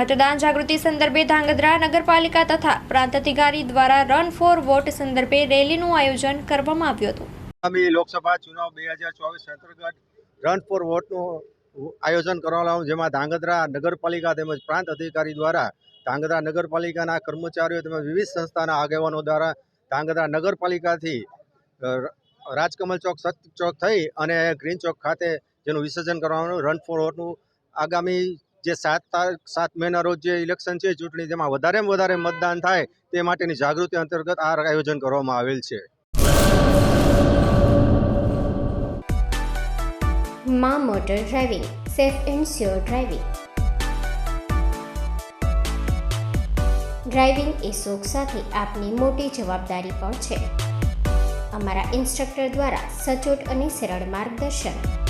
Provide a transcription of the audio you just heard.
મતદાન જાગૃતિ સંદર્ભે ધાંગધ્રા નગરપાલિકા તથા પ્રાંત અધિકારી દ્વારા રન ફોર વોટ સંદર્ભે રેલીનું આયોજન કરવામાં આવ્યું હતું. આગામી લોકસભા ચુનાવ બે હજાર ચોવીસ અંતર્ગત રન ફોર વોટનું આયોજન કરવામાં આવ્યું, જેમાં ધાંગધ્રા નગરપાલિકા તેમજ પ્રાંત અધિકારી દ્વારા ધાંગધ્રા નગરપાલિકાના કર્મચારીઓ તેમજ વિવિધ સંસ્થાના આગેવાનો દ્વારા ધાંગધ્રા નગરપાલિકાથી રાજકમલ ચોક શક્તિ ચોક થઈ અને ગ્રીન ચોક ખાતે જેનું વિસર્જન કરવાનું રન ફોર વોટનું આગામી જે સાત તારીખ, સાત મહિના રોજ જે ઇલેક્શન છે, ચૂંટણી, તેમાં વધારેમાં વધારે મતદાન થાય, તે માટેની જાગૃતિ અંતર્ગત આ આયોજન કરવામાં આવેલ છે. મા motor driving, safe and sure driving. Driving એ શોખ સાથે આપની મોટી જવાબદારી પણ છે. અમારા ઇન્સ્ટ્રક્ટર દ્વારા સચોટ અને સરળ માર્ગદર્શન.